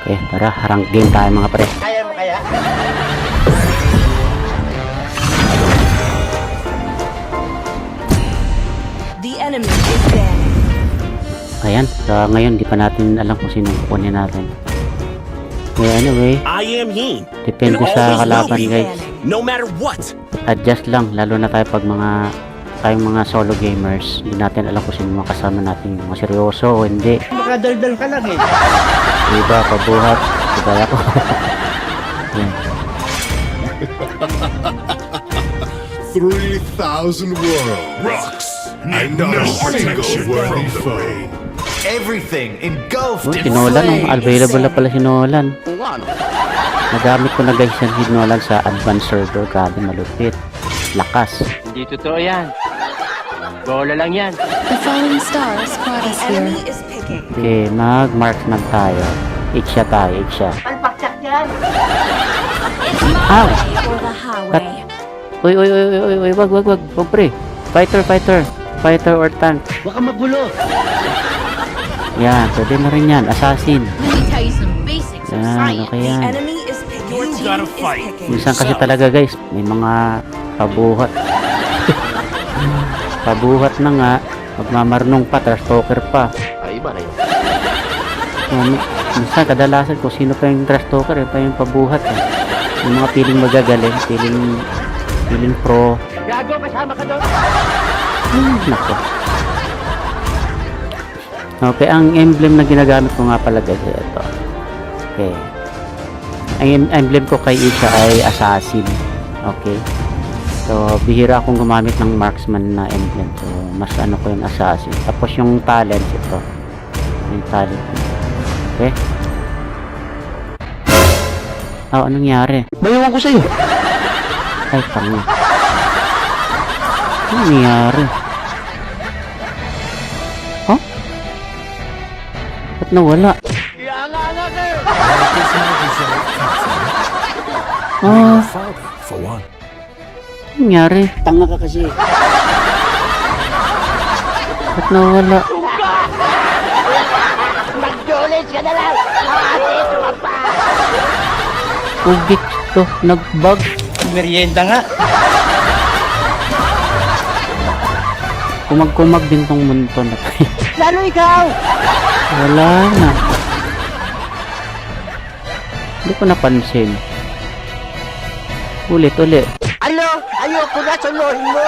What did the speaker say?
Okay, tara, rank game tayo mga pre. Kaya mo kaya? The enemy is dead. Ayan, sa ngayon di pa natin alam kung sino kukunin natin. Okay, anyway, I am he. depende sa kalaban guys. No matter what. Adjust lang, lalo na tayo pag mga tayong mga solo gamers. Hindi natin alam kung sino mga kasama natin, mga seryoso o hindi. Makadaldal ka lang eh. Iba, pabuhat, kagaya ko. Yan. 3,000 worlds. Rocks. And not a single worthy foe. Everything engulfed in si Nolan, oh, available na pala si Nolan. Nagamit ko na guys yan si Nolan sa advanced server. Grabe, malupit. Lakas. Hindi totoo yan. Bola lang yan. The falling stars brought us here. Okay, mag-marksman tayo. Iksya tayo, iksya. Palpaksak yan. Ow! Highway. Uy, uy, uy, uy, uy, uy, wag, wag, wag. Wag, pre. Fighter, fighter. Fighter or tank. Baka magulo. Yan, pwede na rin yan. Assassin. Yan, okay yan. Minsan kasi talaga guys, may mga pabuhat. pabuhat na nga. Magmamarnong pa, trash talker pa. Iba na yun. Um, minsan kadalasan kung sino pa yung trash talker, yun pa yung pabuhat. Eh. Yung mga piling magagaling, piling, piling pro. Gago, kasama ka doon. Hmm, nako. Okay, ang emblem na ginagamit ko nga pala guys, eh, ito. Okay. Ang em- emblem ko kay Isha ay assassin. Okay. So, bihira akong gumamit ng marksman na emblem. So, mas ano ko yung assassin. Tapos yung talent ito. Niya. Okay. Oh, anong nangyari? Mayroon ko sa'yo. Ay, tanga. Anong nangyari? Huh? Ba't nawala? Ah, For one. anong nangyari? Tanga ka kasi. Ba't nawala? Ugit to, nag-bug. Merienda nga. Kumag-kumag din tong mundo na to. Lalo ikaw. Wala na. Hindi ko napansin. Ulit, ulit. Ano? Ayoko na, suluhin mo.